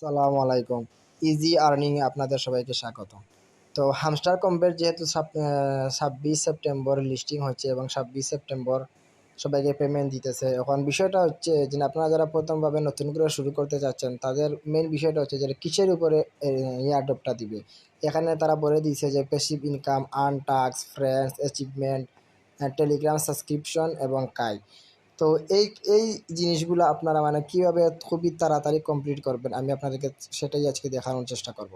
সালামু আলাইকুম। Easy earning আপনাদের সবাইকে স্বাগত। তো হামস্টার কম্পের যেহেতু ছাব্বিশ সেপ্টেম্বর লিস্টিং হচ্ছে এবং ছাব্বিশ সেপ্টেম্বর সবাইকে পেমেন্ট দিতেছে। এখন বিষয়টা হচ্ছে যে আপনারা যারা প্রথমভাবে নতুন করে শুরু করতে চাচ্ছেন, তাদের মেন বিষয়টা হচ্ছে যে কিসের উপরে এয়ারডপটা দিবে? এখানে তারা বলে দিয়েছে যে passive income earn tasks friends achievement Telegram subscription এবং কাই তো এই এই জিনিসগুলো আপনারা মানে কীভাবে খুবই তাড়াতাড়ি কমপ্লিট করবেন, আমি আপনাদেরকে সেটাই আজকে দেখানোর চেষ্টা করব।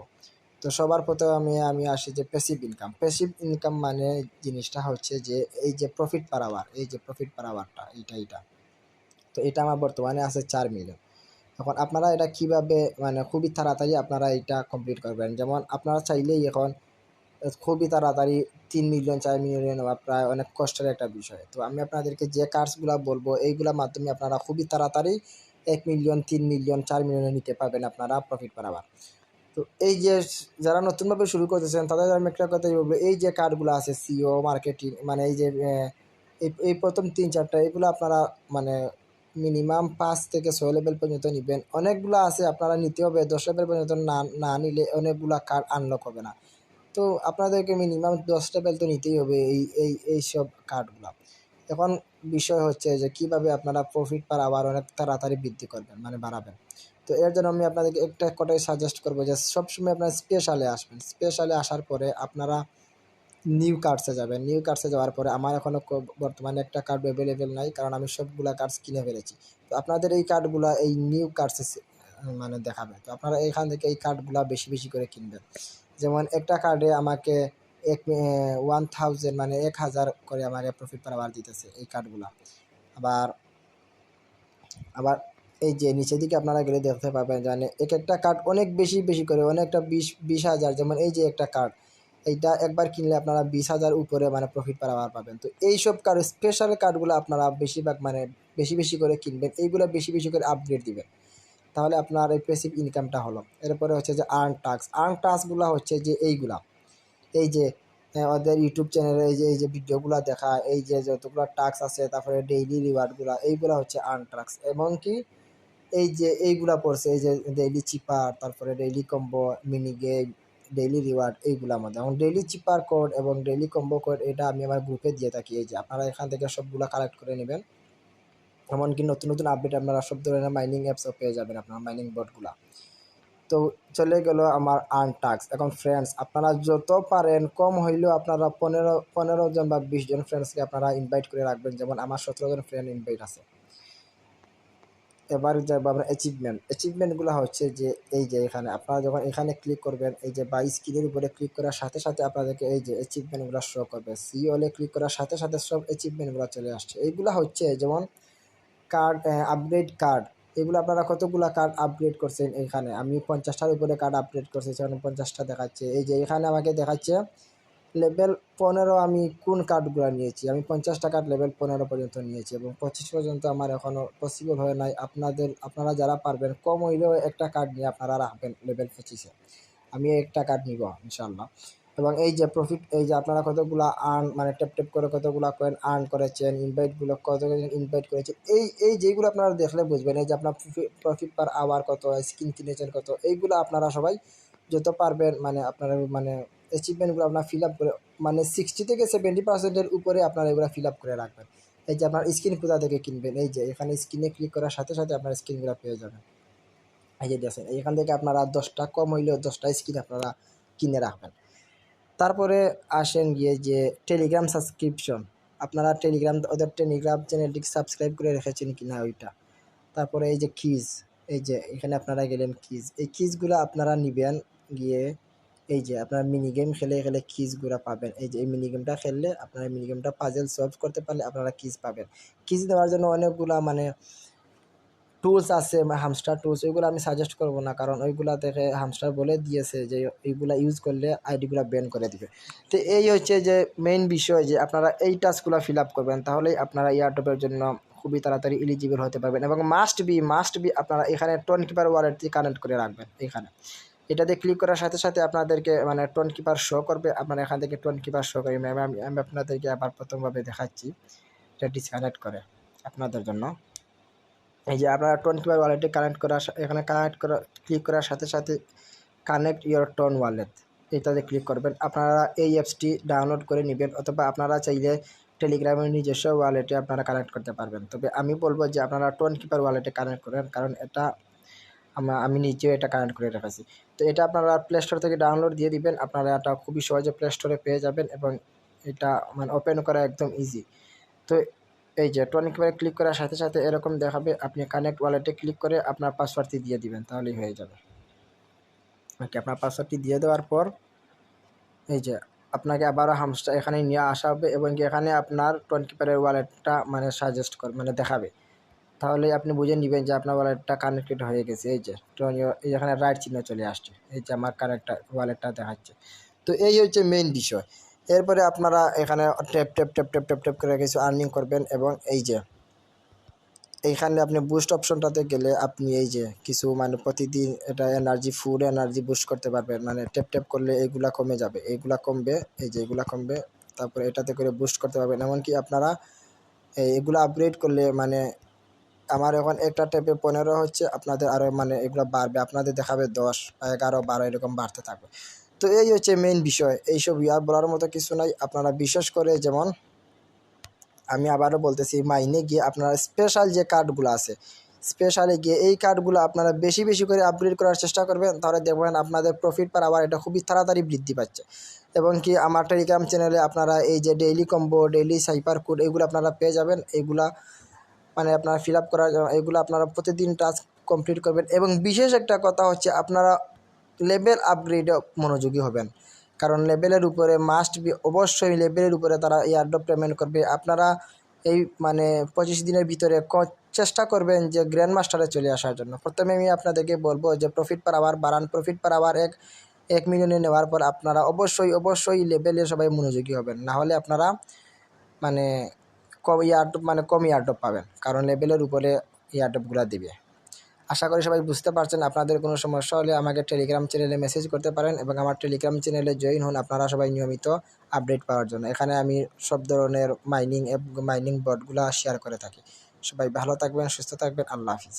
তো সবার প্রথমে আমি আমি আসি যে প্যাসিভ ইনকাম প্যাসিভ ইনকাম মানে জিনিসটা হচ্ছে যে এই যে প্রফিট পার আওয়ার এই যে প্রফিট পার আওয়ারটা এইটা এইটা। তো এটা আমার বর্তমানে আছে চার মিলিয়ন এখন আপনারা এটা কীভাবে মানে খুবই তাড়াতাড়ি আপনারা এটা কমপ্লিট করবেন? যেমন আপনারা চাইলেই এখন খুবই তাড়াতাড়ি তিন মিলিয়ন চার মিলিয়ন হওয়া প্রায় অনেক কষ্টের একটা বিষয়। তো আমি আপনাদেরকে যে কার্ডসগুলো বলব এইগুলোর মাধ্যমে আপনারা খুবই তাড়াতাড়ি এক মিলিয়ন তিন মিলিয়ন চার মিলিয়নে নিতে পারবেন আপনারা প্রফিট বাড়াবার। তো এই যে যারা নতুনভাবে শুরু করতেছেন, তাদের আমি একটা কথাই বলব, এই যে কার্ডগুলো আছে সিও মার্কেটিং মানে এই যে এই প্রথম তিন, চারটা, এগুলো আপনারা মানে মিনিমাম পাঁচ থেকে ছয় লেভেল পর্যন্ত নেবেন। অনেকগুলো আছে, আপনারা নিতে হবে দশ লেভেল পর্যন্ত না না নিলে অনেকগুলো কার্ড আনলক হবে না। তো আপনাদেরকে মিনিমাম দশটা লেভেল তো নিতেই হবে এই এই এই সব কার্ডগুলো এখন বিষয় হচ্ছে যে কীভাবে আপনারা প্রফিট পার আবার অনেক তাড়াতাড়ি বৃদ্ধি করবেন মানে বাড়াবেন। তো এর জন্য আমি আপনাদেরকে একটা কটাই সাজেস্ট করব যে সবসময় আপনারা স্পেশালে আসবেন। স্পেশালে আসার পরে আপনারা নিউ কার্ডসে যাবেন। নিউ কার্ডসে যাওয়ার পরে আমার এখনও বর্তমানে একটা কার্ড অ্যাভেলেবেল নাই, কারণ আমি সবগুলো কার্ডস কিনে ফেলেছি। তো আপনাদের এই কার্ডগুলো এই নিউ কার্ডসে মানে দেখাবে। তো আপনারা এখান থেকে এই কার্ডগুলো বেশি বেশি করে কিনবেন। যেমন একটা কার্ডে আমাকে এক ওয়ান থাউজেন্ড মানে এক হাজার করে আমাকে প্রফিট পার আবার দিতেছে এই কার্ডগুলো আবার আবার এই যে নিচের দিকে আপনারা গেলে দেখতে পাবেন জানে এক একটা কার্ড অনেক বেশি বেশি করে অনেকটা বিশ বিশ হাজার যেমন এই যে একটা কার্ড এইটা একবার কিনলে আপনারা বিশ হাজার উপরে মানে প্রফিট পার আবার পাবেন। তো এইসব কার্ড স্পেশাল কার্ডগুলো আপনারা বেশিরভাগ মানে বেশি বেশি করে কিনবেন, এইগুলো বেশি বেশি করে আপগ্রেড দিবেন। তাহলে আপনার এই পেসিভ ইনকামটা হলো। এরপরে হচ্ছে যে আর্ন টাক্স আর্ন টাস্কগুলো হচ্ছে যে এইগুলা। এই যে ওদের ইউটিউব চ্যানেলে এই যে এই যে ভিডিওগুলো দেখা, এই যে যতগুলো টাস্ক আছে, তারপরে ডেইলি রিওয়ার্ডগুলো এইগুলো হচ্ছে আর্ন টাক্স এবং কি, এই যে এইগুলা পড়ছে, এই যে ডেইলি চিপার তারপরে daily combo mini game daily reward এইগুলোর মধ্যে। এবং ডেইলি চিপার কোড এবং ডেইলি কম্বো কোড এটা আমি আমার গ্রুপে দিয়ে থাকি। এই যে, আপনারা এখান থেকে সবগুলো কালেক্ট করে নেবেন। এমনকি নতুন নতুন আপডেট আপনারা সব ধরনের মাইনিং অ্যাপসও পেয়ে যাবেন আপনার মাইনিং বোর্ডগুলো তো চলে গেল আমার আর্ন টাক্স এখন ফ্রেন্ডস আপনারা যত পারেন, কম হইলেও আপনারা পনেরো পনেরো জন বা বিশ জন ফ্রেন্ডসকে আপনারা ইনভাইট করে রাখবেন। যেমন আমার সতেরো জন ফ্রেন্ড ইনভাইট আছে। এবার যাব আমরা অ্যাচিভমেন্ট অ্যাচিভমেন্টগুলো হচ্ছে যে, এই যে এখানে আপনারা যখন এখানে ক্লিক করবেন, এই যে বাই স্ক্রিনের উপরে ক্লিক করার সাথে সাথে আপনাদেরকে এই যে অ্যাচিভমেন্টগুলো শো করবে। সি হলে ক্লিক করার সাথে সাথে সব অ্যাচিভমেন্টগুলো চলে আসছে। এইগুলো হচ্ছে যেমন কার্ড আপগ্রেড কার্ড এগুলো আপনারা কতগুলো কার্ড আপগ্রেড করছেন এখানে? আমি পঞ্চাশটার উপরে কার্ড আপগ্রেড করছি, সেখানে পঞ্চাশটা দেখাচ্ছে। এই যে এখানে আমাকে দেখাচ্ছে লেভেল পনেরো আমি কোন কার্ডগুলো নিয়েছি? আমি পঞ্চাশটা কার্ড লেভেল পনেরো পর্যন্ত নিয়েছি এবং পঁচিশ পর্যন্ত আমার এখনও পসিবল হয় নাই। আপনাদের, আপনারা যারা পারবেন, কম হইলেও একটা কার্ড নিয়ে আপনারা রাখবেন লেভেল পঁচিশে। আমি একটা কার্ড নিব ইনশাল্লাহ এবং এই যে প্রফিট এই যে আপনারা কতগুলো আর্ন মানে টেপ টেপ করে কতগুলো কয়েন আর্ন করেছেন ইনভাইটগুলো কত ইনভাইট করেছেন, এই এই যেইগুলো আপনারা দেখলে বুঝবেন, এই যে আপনার প্রফিট পার আওয়ার কত স্কিন কিনেছেন কত, এইগুলো আপনারা সবাই যত পারবেন মানে আপনারা মানে অ্যাচিভমেন্টগুলো আপনার ফিল আপ করে মানে সিক্সটি থেকে সেভেন্টি পার্সেন্টের উপরে আপনারা এগুলো ফিল আপ করে রাখবেন। এই যে আপনার স্ক্রিন কোথা থেকে কিনবেন, এই যে এখানে স্ক্রিনে ক্লিক করার সাথে সাথে আপনার স্ক্রিনগুলো পেয়ে যাবেন। এই যে দেখেন, এখান থেকে আপনারা দশটা কম হইলেও দশটা স্ক্রিন আপনারা কিনে রাখবেন। তারপরে আসেন গিয়ে যে টেলিগ্রাম সাবস্ক্রিপশন আপনারা টেলিগ্রাম ওদের টেলিগ্রাম চ্যানেলটি সাবস্ক্রাইব করে রেখেছেন কি না ওইটা। তারপরে এই যে কিজ এই যে এখানে আপনারা গেলেন কিজ এই কিজগুলো আপনারা নিবেন গিয়ে এই যে আপনারা মিনি গেম খেলে খেলে কিজগুলো পাবেন। এই যে এই মিনি গেমটা খেললে আপনারা মিনি গেমটা পাজেল সলভ করতে পারলে আপনারা কিজ পাবেন। কিজ দেওয়ার জন্য অনেকগুলা মানে টুলস আছে হামস্টার টুলস ওইগুলো আমি সাজেস্ট করব না। কারণ ওইগুলা দেখে হামস্টার বলে দিয়েছে যে, এইগুলা ইউজ করলে আইডিগুলো ব্যান করে দিবে। তো এই হচ্ছে যে মেইন বিষয় যে, আপনারা এই টাস্কগুলো ফিল আপ করবেন, তাহলেই আপনারা ইয়ারটপের জন্য খুবই তাড়াতাড়ি এলিজিবল হতে পারবেন। এবং মাস্ট বি মাস্ট বি আপনারা এখানে টোন কিপার ওয়ালেট দিয়ে কানেক্ট করে রাখবেন, এখানে। এটাতে ক্লিক করার সাথে সাথে আপনাদেরকে মানে টোন কিপার শো করবে। আপনারা এখান থেকে টোন কিপার শো করবে। আমি আমি আপনাদেরকে আবার প্রথমভাবে দেখাচ্ছি। এটা ডিসকানেক্ট করে আপনাদের জন্য। এই যে আপনারা টোন কিপার ওয়ালেটে কানেক্ট করার সা- এখানে কানেক্ট করা ক্লিক করার সাথে সাথে কানেক্ট ইয়োর টোন ওয়ালেট এটাতে ক্লিক করবেন। আপনারা এই অ্যাপসটি ডাউনলোড করে নেবেন অথবা আপনারা চাইলে টেলিগ্রামের নিজস্ব ওয়ালেটে আপনারা কানেক্ট করতে পারবেন। তবে আমি বলব যে আপনারা টোন কিপার ওয়ালেটে কানেক্ট করেন, কারণ এটা আমি নিজেও এটা কানেক্ট করে রেখেছি। তো এটা আপনারা প্লে স্টোর থেকে ডাউনলোড দিয়ে দিবেন, আপনারা এটা খুবই সহজে প্লে স্টোরে পেয়ে যাবেন এবং এটা মানে ওপেন করা একদম ইজি তো এই যে টোন কিপারে ক্লিক করার সাথে সাথে এরকম দেখাবে, আপনি কানেক্ট ওয়ালেটে ক্লিক করে আপনার পাসওয়ার্ডটি দিয়ে দিবেন, তাহলেই হয়ে যাবে। ওকে আপনার পাসওয়ার্ডটি দিয়ে দেওয়ার পর, এই যে আপনাকে আবারও হামস্টার এখানে নিয়ে আসা হবে এবং এখানে আপনার টোন কিপারের ওয়ালেটটা মানে সাজেস্ট কর মানে দেখাবে। তাহলে আপনি বুঝে নেবেন যে আপনার ওয়ালেটটা কানেক্টেড হয়ে গেছে। এই যে এখানে রাইট চিহ্ন চলে আসছে। এই যে আমার কানেক্টটা ওয়ালেটটা দেখাচ্ছে। তো এই হচ্ছে মেইন বিষয়। এরপরে আপনারা এখানে tap tap tap tap tap tap করে কিছু আর্নিং করবেন এবং এই যে, এইখানে আপনি বুস্ট অপশনটাতে গেলে আপনি এই যে কিছু মানে প্রতিদিন এটা এনার্জি ফুড এনার্জি বুস্ট করতে পারবেন। মানে ট্যাপ ট্যাপ করলে এইগুলা কমে যাবে এইগুলা কমবে, এই যে এগুলা কমবে, তারপরে এটাতে করে বুস্ট করতে পারবেন। এমনকি আপনারা এগুলো আপগ্রেড করলে মানে আমার এখন একটা ট্যাপে পনেরো হচ্ছে, আপনাদের আরও মানে এগুলো বাড়বে, আপনাদের দেখাবে দশ বা এগারো, বারো এরকম বাড়তে থাকবে। তো এই হচ্ছে মেইন বিষয়। এইসব ইয়ার বলার মতো কিছু নাই। আপনারা বিশেষ করে যেমন আমি আবারও বলতেছি, মাইনে গিয়ে আপনারা স্পেশাল যে কার্ডগুলো আছে স্পেশালে গিয়ে এই কার্ডগুলো আপনারা বেশি বেশি করে আপগ্রেড করার চেষ্টা করবেন। তাহলে দেখবেন আপনাদের প্রফিট পার আবার এটা খুবই তাড়াতাড়ি বৃদ্ধি পাচ্ছে। এবং কি আমার টেলিগ্রাম চ্যানেলে আপনারা এই যে daily combo daily cipher code এগুলো আপনারা পেয়ে যাবেন। এইগুলা মানে আপনারা ফিল আপ করার এগুলো আপনারা প্রতিদিন টাস্ক কমপ্লিট করবেন। এবং বিশেষ একটা কথা হচ্ছে, আপনারা লেভেল আপগ্রেডে মনোযোগী হবেন। কারণ লেভেলের উপরে মাস্ট বি অবশ্যই লেভেলের উপরে তারা এয়ারড্রপ পেমেন্ট করবে। আপনারা এই মানে পঁচিশ দিনের ভিতরে চেষ্টা করবেন যে গ্র্যান্ড মাস্টারে চলে আসার জন্য। প্রথমে আমি আপনাদেরকে বলব যে প্রফিট পার আবার বাড়ান। প্রফিট পার আবার এক এক মিলিয়নে নেওয়ার পর আপনারা অবশ্যই অবশ্যই লেভেলে সবাই মনোযোগী হবেন। না হলে আপনারা মানে কম ইয়ারডপ মানে কম ইয়ারডপ পাবেন। কারণ লেভেলের উপরে ইয়ারডপগুলো দিবে। আশা করি সবাই বুঝতে পারছেন, আপনাদের কোনো সমস্যা হলে আমাকে টেলিগ্রাম চ্যানেলে মেসেজ করতে পারেন এবং আমার টেলিগ্রাম চ্যানেলে জয়েন হন আপনারা সবাই নিয়মিত আপডেট পাওয়ার জন্য। এখানে আমি সব ধরনের মাইনিং মাইনিং বটগুলো শেয়ার করে থাকি। সবাই ভালো থাকবেন, সুস্থ থাকবেন, আল্লাহ হাফিজ।